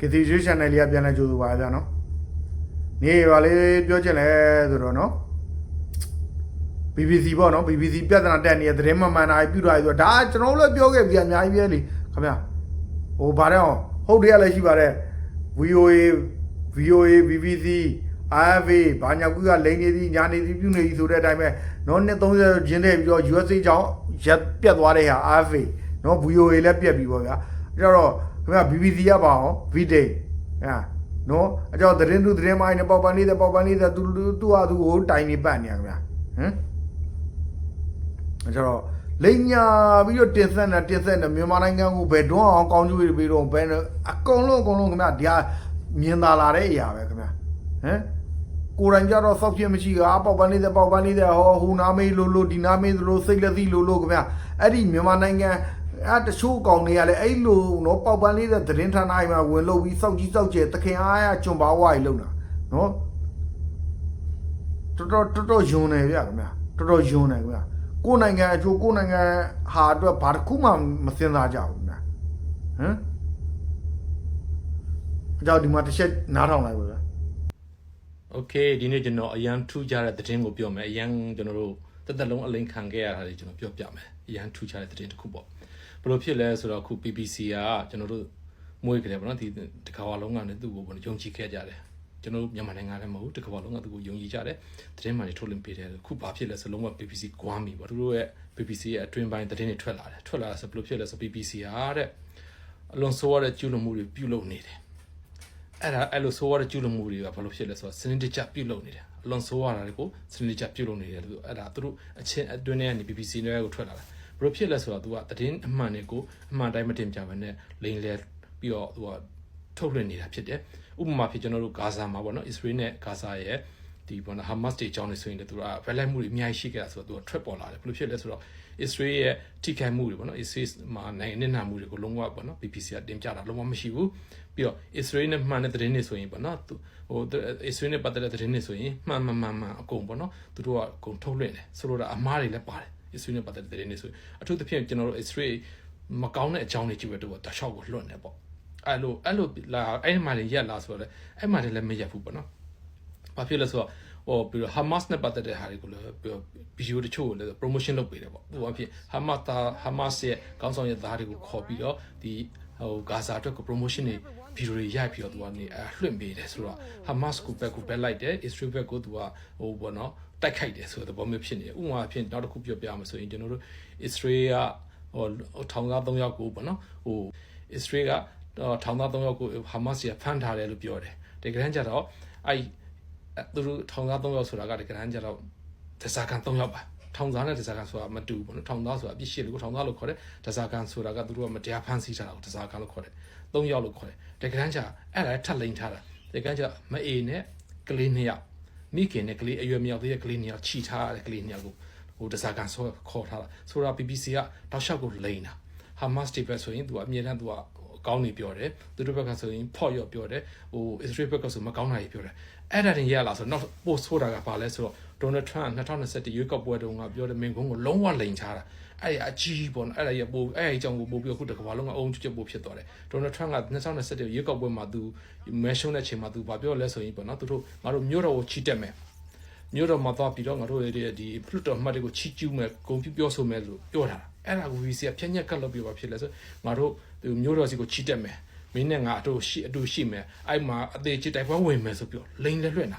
ကတိရွှေ channel လေးကပြန်လဲကြိုးဆိုပါဗျာနော်နေပါလေပြောချင်လဲဆိုတော့နော် BBC ပေါ့နော် BBC ပြဿနာတက်နေတဲ့သတင်းမှန်မှန်တာပြုတာဆိုတော့ဒါကျွန်တော်တို့လည်းပြောခဲ့ပြီအများကြီးပဲလေခင်ဗျာဟိုဗါတဲ့ဟုတ်တယ်လည်းရှိပါတယ် VOA VOA BBC RFA ဘာညာကူကလိန်နေသည်ညာနေသည်ပြုနေသည်ဆိုတဲ့အတိုင်းပဲနော်နှစ်30ရင်းတဲ့ပြီးတော့ USA ကြောင့်ရက်ပြတ်သွားတဲ့ဟာ RFA နော် VOA လည်းပြတ်ပြီပေါ့ဗျာအဲ့တော့ ခင်ဗျာ BBC ရပါအောင် VDay ဟာနော်အကြောသတင်းသူသတင်းမိုင်းနဲ့ပေါက်ပန်းလေးတဲ့ပေါက်ပန်းလေးတဲ့သူသူဟာသူကိုတိုင်နေပတ်နေရခင်ဗျာဟမ်အဲ့တော့လိန်ညာပြီးတော့တင်ဆက်နေတင်ဆက်နေမြန်မာနိုင်ငံကိုဘယ်တော့အောင်ကောင်းကျိုးတွေပြီးတော့ဘယ်အကုန်လုံးအကုန်လုံးခင်ဗျာဒီဟာမြင်သာလာတဲ့အရာပဲခင်ဗျာဟမ်ကိုယ်တိုင်ကြတော့စောက်ဖြစ်မရှိကအပေါက်ပန်းလေးတဲ့ပေါက်ပန်းလေးတဲ့ဟောဟူနာမေးလို့လို့ဒီနာမေးလို့စိတ်လက်သီးလို့လို့ခင်ဗျာအဲ့ဒီမြန်မာနိုင်ငံ အဲ့တချို့ကောင်တွေကလည်းအဲ့လိုနော်ပေါက်ပန်းလေးတဲ့သတင်းဌာနအိမ်မှာဝင်လို့ပြီးစောက်ကြီးစောက်ကျဲတခင်အားရကျွန်ပါဝါကြီးလုံတာနော်တော်တော်တော်တော်ယွန်းနေဗျာခင်ဗျာတော်တော်ယွန်းနေခင်ဗျာကိုယ်နိုင်ငံအကျိုးကိုယ်နိုင်ငံဟာအတွက်ဘာတစ်ခုမှမစင်စားကြဘူးဗျာဟမ်အကြောင်းဒီမှာတစ်ချက်နားထောင်လိုက်ပါဗျာ โอเคဒီနေ့ကျွန်တော်အရန်ထူးခြားတဲ့သတင်းကိုပြောမယ်အရန်ကျွန်တော်တို့တက်တက်လုံးအလိန်ခံခဲ့ရတာတွေကျွန်တော်ပြောပြမယ်အရန်ထူးခြားတဲ့သတင်းတစ်ခုပေါ့ ဘယ်လိုဖြစ်လဲဆိုတော့အခု BBC ကကျွန်တော်တို့မွေးကြတယ်ပေါ့နော်ဒီတကဘာလုံးကလည်းသူ့ကိုပေါ့နော်ယုံကြည်ခဲ့ကြတယ်ကျွန်တော်တို့မြန်မာနိုင်ငံလည်းမဟုတ်ဘူးတကဘာလုံးကသူ့ကိုယုံကြည်ကြတယ်သတင်းမှန်တွေထုတ်လင်းပေးတယ်အခုဘာဖြစ်လဲဆိုလုံးဝ BBC ကွာမီပေါ့သူတို့ရဲ့ BBC ရဲ့အတွင်းပိုင်းသတင်းတွေထွက်လာတယ်ထွက်လာတာဆိုဘယ်လိုဖြစ်လဲဆို BBC ဟာတဲ့အလွန်ဆိုးရတဲ့ကျူးလွန်မှုတွေပြုလုပ်နေတယ်အဲ့ဒါအဲ့လိုဆိုးရတဲ့ကျူးလွန်မှုတွေကဘာလို့ဖြစ်လဲဆိုတော့စနစ်တကျပြုတ်လုပ်နေတယ်အလွန်ဆိုးရတာတွေကိုစနစ်တကျပြုတ်လုပ်နေတယ်လို့အဲ့ဒါသူတို့အချင်းအတွင်းထဲကနေ BBC တွေကိုထွက်လာတာ ဘာလို့ဖြစ်လဲဆိုတော့ तू ကသတင်းအမှန်တွေကိုအမှန်တိုင်းမတင်ပြဘဲနဲ့လိန်လဲပြီးတော့ तू ကထုတ်လွှင့်နေတာဖြစ်တယ်ဥပမာဖြစ်ကျွန်တော်တို့ဂါဇာမှာပေါ့နော်အစ္စရေးနဲ့ဂါဇာရဲ့ဒီပေါ့နော်ဟာမတ်တွေအကြောင်းတွေဆိုရင်လည်းသူက value မှုတွေအများကြီးရှိခဲ့တာဆိုတော့သူက trap ပေါ်လာတယ်ဘယ်လိုဖြစ်လဲဆိုတော့ Israel ရဲ့ထိခိုက်မှုတွေပေါ့နော် Israel မှာနိုင်ငံနစ်နာမှုတွေကိုလုံးဝပေါ့နော် BBC ကတင်ပြတာလုံးဝမရှိဘူးပြီးတော့ Israel နဲ့မှန်တဲ့သတင်းတွေဆိုရင်ပေါ့နော်သူဟို Israel နဲ့ပတ်သက်တဲ့သတင်းတွေဆိုရင်မှန်မှန်မှန်မှန်အကုန်ပေါ့နော်သူတို့ကအကုန်ထုတ်လွှင့်တယ်ဆိုလိုတာအမားတွေလည်းပါတယ် Israel နဲ့ပတ်သက်တဲ့သတင်းတွေဆိုရင်အထူးသဖြင့်ကျွန်တော်တို့ Israel မကောင်းတဲ့အကြောင်းတွေကြည့်ပဲတော့တခြားကိုလွှင့်နေပေါ့အဲ့လိုအဲ့လိုလာအဲ့ဒီမှာလည်းရက်လာဆိုတော့လေအဲ့မှာလည်းမရက်ဘူးပေါ့နော်ဘာဖြစ်လဲဆိုတော့ဟိုပြီးတော့ Hamas နဲ့ပတ်သက်တဲ့ဟာတွေကိုလည်းပြီးတော့ဗီဒီယိုတချို့ကိုလည်း promotion လုပ်ပေးတယ်ပေါ့။ဟိုအဖြစ် Hamas သား Hamas ရဲ့ခေါင်းဆောင်ရဲ့သားတွေကိုခေါ်ပြီးတော့ဒီဟိုဂါဇာအတွက်ကို promotion တွေဗီဒီယိုတွေရိုက်ပြီးတော့သူကနေအလွှင့်ပေးတယ်ဆိုတော့ Hamas ကိုဘက်ကိုဘက်လိုက်တယ် Israel ဘက်ကိုသူကဟိုဘောနော် တိုက်ခိုက်တယ်ဆိုတဲ့ဘောမျိုးဖြစ်နေတယ်။ဥပမာအဖြစ်နောက်တစ်ခုပြောပြမယ်ဆိုရင်ကျွန်တော်တို့ Israel ကဟိုထောင်သား3ယောက်ကိုပေါ့နော်ဟို Israel ကထောင်သား3ယောက်ကို Hamas ကဖမ်းထားတယ်လို့ပြောတယ်။တကယ်တမ်းကျတော့အဲ့အဲသူတို့ထောင်သား3ယောက်ဆိုတာကတကယ်တမ်းကျတော့ဒဇာကန်3ယောက်ပါထောင်သားနဲ့ဒဇာကန်ဆိုတာမတူဘူးပေါ့နော်ထောင်သားဆိုတာအပြစ်ရှိလို့ထောင်သားလို့ခေါ်တယ်ဒဇာကန်ဆိုတာကသူတို့ကမတရားဖမ်းဆီးထားတာကိုဒဇာကန်လို့ခေါ်တယ်3ယောက်လို့ခေါ်တယ်တကယ်တမ်းကျအဲ့ဒါထပ်လိန်ထားတာတကယ်တမ်းကျမအေနဲ့ကလေး2ယောက် မိခင်နဲ့ကလေးအရွယ်မရောက်သေးတဲ့ကလေး2ယောက်ခြိထားရတဲ့ကလေး2ယောက်ကိုဟိုဒဇာကန်ဆိုခေါ်ထားတာဆိုတာ BBC ကတောက်လျှောက်ကိုလိန်တာ Hamas တိပဲဆိုရင်သူကအမြဲတမ်းသူကကောင်းနေပြောတယ်သူတို့ဘက်ကဆိုရင်ဖော့ရော့ပြောတယ်ဟို Israel ဘက်ကဆိုမကောင်းတာကြီးပြောတယ်အဲ့ဒါတင်ရလာဆိုတော့ post ဆိုတာကဘာလဲဆိုတော့ Donald Trump 2021ရွေးကောက်ပွဲတုန်းကပြောတဲ့မင်းကုန်းကိုလုံးဝလိန်ချတာအဲ့ဒီအကြီးပေါ့နော်အဲ့ဒါရပို့အဲ့ဒီအကြောင်းကိုပို့ပြီးအခုတကဘာလုံးကအုံချွတ်ပို့ဖြစ်သွားတယ် Donald Trump က2021ရွေးကောက်ပွဲမှာသူမဲရှုံးတဲ့ချိန်မှာသူဘာပြောလဲဆိုရင်ပေါ့နော်သူတို့ငါတို့မြို့တော်ကိုချီတက်မယ်မြို့တော်မှာသွားပြီးတော့ငါတို့ရဲ့ဒီဖလွတ်တော်မှတ်တွေကိုချီကျူးမယ်ဂုံပြပြောဆိုမယ်လို့ပြောထားတာအဲ့ဒါကို VC ကဖြည့်ညက်ကပ်လုပ်ပြီးပါဖြစ်လဲဆိုငါတို့မြို့တော်စီကိုချီတက်မယ်မင်းနဲ့ငါအတူရှိအတူရှိမယ်အဲ့မှာအသေးချစ်တိုက်ပွဲဝင်မယ်ဆိုပြီးလိန်လဲလွှင့်တာ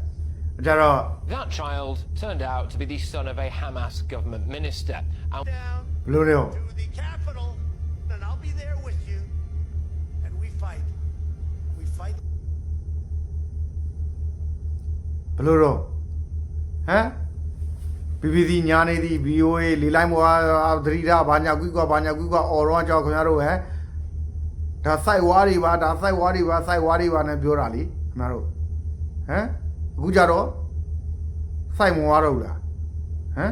မ်ကြတော့ That child turned out to be the son of a Hamas government minister. And down ဘလို့လဲ to the capital, and I'll be there with you. And we fight. We fight. ဘလို့တော့ဟမ် BBC ညာနေသည် VOA လေးလိုက်မောသတိထားဘာညာကွီကွာဘာညာကွီကွာအော်တော့ကြောက်ခင်ဗျားတို့ဟမ်ဒါစိုက်ဝါးတွေပါဒါစိုက်ဝါးတွေပါစိုက်ဝါးတွေပါနဲ့ပြောတာလीခင်ဗျားတို့ဟဟမ် အခုကြတော့စိုက်မွားတော့ဘူးလားဟမ်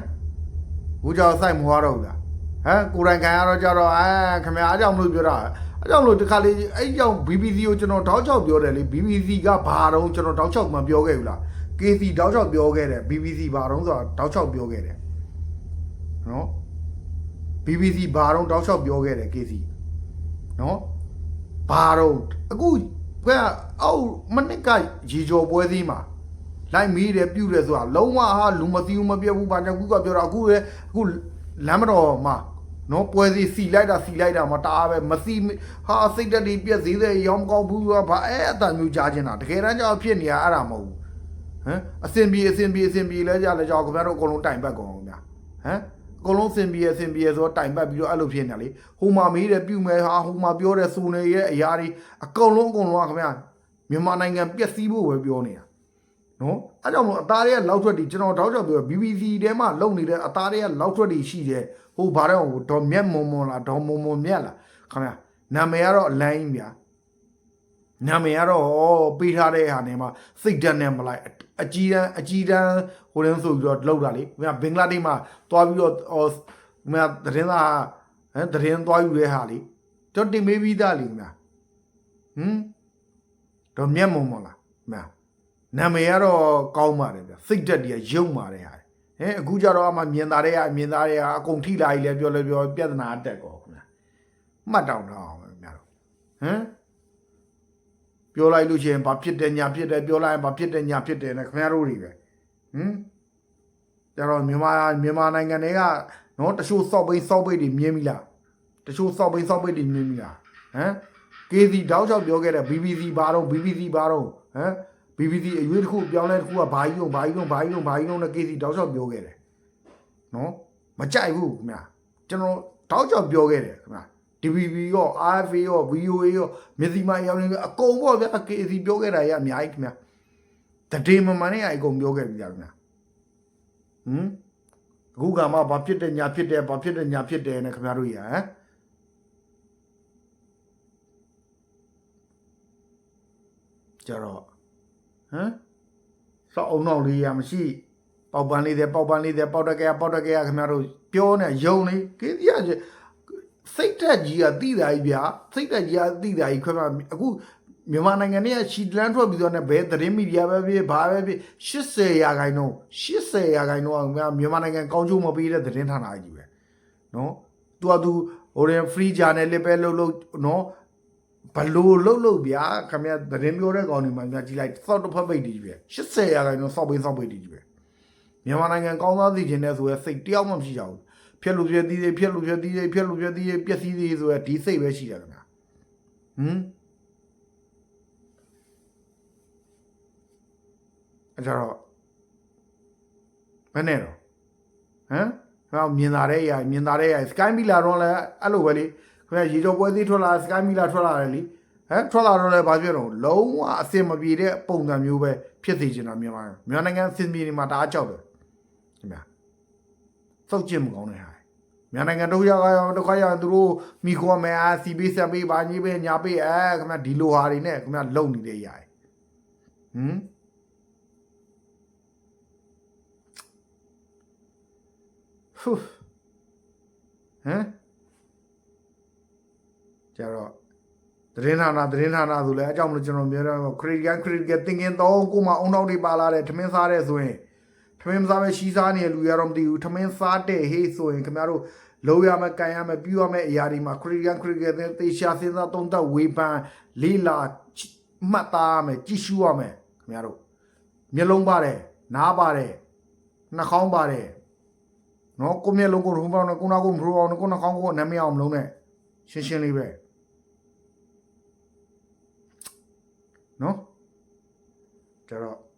အခုကြတော့စိုက်မွားတော့ဘူးလားဟမ်ကိုယ်တိုင်ခံရတော့ကြတော့အဲခင်ဗျာအားကြောင့်မလို့ပြောတာအားကြောင့်မလို့ဒီခါလေးအဲ့ကြောင့် BBC ကိုကျွန်တော်တောက်ချောက်ပြောတယ်လေ BBC ကဘာတော့ကျွန်တော်တောက်ချောက်မှပြောခဲ့ဘူးလား KC တောက်ချောက်ပြောခဲ့တယ် BBC ဘာတော့ဆိုတာတောက်ချောက်ပြောခဲ့တယ်နော် BBC ဘာတော့တောက်ချောက်ပြောခဲ့တယ် KC နော်ဘာတော့အခုဘယ်အောက်မနစ်ကရေကျော်ပွဲစည်းမှာ လိုက်မီးတယ်ပြုတ်တယ်ဆိုတာလုံးဝဟာလူမသိဘူးမပြတ်ဘူးဘာကြောင့်ခုကပြောတာအခုလေအခုလမ်းမတော်မှာနော်ပွဲစည်းစီလိုက်တာစီလိုက်တာမတားပဲမစီဟာစိတ်တက်တွေပြက်သေးတယ်ရောင်းကောင်းဘူးကဘာအဲ့အတန်မျိုးကြားချင်တာတကယ်တမ်းကျတော့ဖြစ်နေရအဲ့ဒါမဟုတ်ဘူးဟမ်အစင်ပြေအစင်ပြေအစင်ပြေလဲကြလဲကြောက်ခင်ဗျားတို့အကုန်လုံးတိုင်ပတ်ကုန်အောင်ညာဟမ်အကုန်လုံးစင်ပြေအစင်ပြေဆိုတော့တိုင်ပတ်ပြီးတော့အဲ့လိုဖြစ်နေလေဟိုမှာမေးတယ်ပြုတ်မယ်ဟာဟိုမှာပြောတယ်စူနေရဲ့အရာတွေအကုန်လုံးအကုန်လုံးကခင်ဗျာမြန်မာနိုင်ငံပျက်စီးဖို့ပဲပြောနေတာ နော်အဲ့ကြောင့်မို့အသားတွေကလောက်ထွက်တီကျွန်တော်တောက်ချောက်ပြော BBC ထဲမှာလုံနေတဲ့အသားတွေကလောက်ထွက်တီရှိတယ်ဟိုဘာတော့ဟိုဒေါ်မြက်မွန်မွန်လားဒေါ်မွန်မွန်မြက်လားခင်ဗျာနာမည်ကတော့အလန်းကြီးဗျာနာမည်ကတော့ဟောပေးထားတဲ့ဟာနေမှာစိတ်ဓာတ်နဲ့မလိုက်အကြီးတန်းအကြီးတန်းဟိုတန်းဆိုပြီးတော့လောက်တာလေမြဘင်္ဂလားဒေ့ရှ်မှာသွားပြီးတော့ဟောမြသတင်းသားဟမ်သတင်းသွားယူတဲ့ဟာလေတော့တင်မေးပြီးသားလေမြဟမ်တော့မျက်မုံမလားမြ နာမည်ကတော့ကောင်းပါတယ်ဗျစိတ်ဓာတ်တွေကယုံပါတယ်ဟာဟဲ့အခုကျတော့အမှမြင်သားတွေကမြင်သားတွေကအကုန်ထိလာကြီးလဲပြောလဲပြောပြဿနာတက်ကောခင်ဗျမှတ်တောင်တော့အောင်ပဲမြတော့ဟမ်ပြောလိုက်လို့ရှိရင်ဘာဖြစ်တယ်ညာဖြစ်တယ်ပြောလိုက်ရင်ဘာဖြစ်တယ်ညာဖြစ်တယ်နဲ့ခင်ဗျားတို့တွေပဲဟမ်ကျတော့မြန်မာမြန်မာနိုင်ငံတွေကနော်တချို့စောက်ပိန်းစောက်ပိန်းတွေမြင်ပြီလားတချို့စောက်ပိန်းစောက်ပိန်းတွေမြင်ပြီလားဟမ် KC တောက်ချောက်ပြောခဲ့တဲ့ BBC ဘာတော့ BBC ဘာတော့ဟမ် BBC အရွေးတစ်ခုပြောင်းလဲတစ်ခုကဘာကြီးတော့ဘာကြီးတော့ဘာကြီးတော့ဘာကြီးတော့နဲ့ KC တောက်ချောက်ပြောခဲ့တယ်နော်မကြိုက်ဘူးခင်ဗျာကျွန်တော်တောက်ချောက်ပြောခဲ့တယ်ခင်ဗျာ DVB ရော RFA ရော VOA ရောမြစီမရောင်းနေအကုန်ပေါ့ဗျာ KC ပြောခဲ့တာရအများကြီးခင်ဗျာတတိမမနဲ့အကုန်ပြောခဲ့ပြီလားခင်ဗျာဟမ်အခုကမှဘာဖြစ်တယ်ညာဖြစ်တယ်ဘာဖြစ်တယ်ညာဖြစ်တယ်နဲ့ခင်ဗျားတို့ရဟမ်ကြတော့ ဟမ်စောက်အောင်တော့လေးရမရှိပေါက်ပန်းလေးတဲ့ပေါက်ပန်းလေးတဲ့ပေါက်တကယ်ပေါက်တကယ်ခင်ဗျားတို့ပြောနေယုံနေကေးပြရစိတ်တက်ကြီးကတိတာကြီးဗျာစိတ်တက်ကြီးကတိတာကြီးခွဲမှာအခုမြန်မာနိုင်ငံနဲ့ရှီတလန်ထွက်ပြီးတော့ねဘယ်သတင်းမီဒီယာပဲဖြစ်ဘာပဲဖြစ်80ရာခိုင်နှုန်း80ရာခိုင်နှုန်းကမြန်မာနိုင်ငံကောင်းကျိုးမပေးတဲ့သတင်းဌာနကြီးပဲနော်သူကသူဟိုရင် free channel လေးပဲလုပ်လို့နော် ဘလို့လုတ်လုတ်ဗျာခင်ဗျာသတင်းပြောတဲ့ကောင်တွေမှများကြည့်လိုက်စောက်တစ်ဖက်ပိတ်တည်ကြီးပဲ80ရာခိုင်နှုန်းစောက်ပိတ်စောက်ပိတ်တည်ကြီးပဲမြန်မာနိုင်ငံကောင်းသားစီခြင်းနဲ့ဆိုရယ်စိတ်တယောက်မှမရှိကြဘူးဖြက်လို့ဖြက်သီးတွေဖြက်လို့ဖြက်သီးတွေဖြက်လို့ဖြက်သီးတွေပျက်စီးသေးဆိုရယ်ဒီစိတ်ပဲရှိတယ်ခင်ဗျာဟမ်အဲ့ကြတော့ဘယ်နဲ့တော့ဟမ်ဟောမြင်လာတဲ့အရာမြင်လာတဲ့အရာ Sky Mila တော့လည်းအဲ့လိုပဲလေ ခင်ဗျာရေကြောပွဲသေးထွက်လာ Sky Mila ထွက်လာတယ်လေဟမ်ထွက်လာတော့လည်းဘာဖြစ်တော့လုံးဝအစင်မပြေတဲ့ပုံစံမျိုးပဲဖြစ်စေချင်တာမြန်မာမြန်မာနိုင်ငံအစင်ပြေနေမှာတအားကြောက်တယ်ခင်ဗျာစောက်ကျင်မကောင်းတဲ့ဟာမြန်မာနိုင်ငံတို့ရောက်ရောက်တို့ခါရောက်သူတို့မိခေါ်မယ်အာစီပေးဆက်ပေးပါညီပေးညာပေးအဲခင်ဗျာဒီလိုဟာတွေနဲ့ခင်ဗျာလုံနေတဲ့အရာဟမ်ဖူးဟမ် ကြတော့သတင်းဌာနသတင်းဌာနဆိုလဲအကြောင်းမလို့ကျွန်တော်ပြောတော့ critical critical thinking တော့ကိုမအုံနောက်တွေပါလာတယ်ထမင်းစားတဲ့ဆိုရင်ထမင်းမစားပဲရှီးစားနေတဲ့လူရတော့မသိဘူးထမင်းစားတဲ့ဟေးဆိုရင်ခင်ဗျားတို့လုံးရမယ်ကန်ရမယ်ပြူရမယ်အရာတွေမှာ critical critical သေချာစဉ်းစားသုံးသပ်ဝေဖန်လေးလာမှတ်သားရမယ်ကြည့်ရှုရမယ်ခင်ဗျားတို့မျက်လုံးပါတယ်နားပါတယ်နှာခေါင်းပါတယ်နော်ကိုမျက်လုံးကိုရုံးပေါင်းနဲ့ကိုနာကိုမရအောင်ကိုနှာခေါင်းကိုနာမည်အောင်မလုံးနဲ့ရှင်းရှင်းလေးပဲ နော်ကြတော့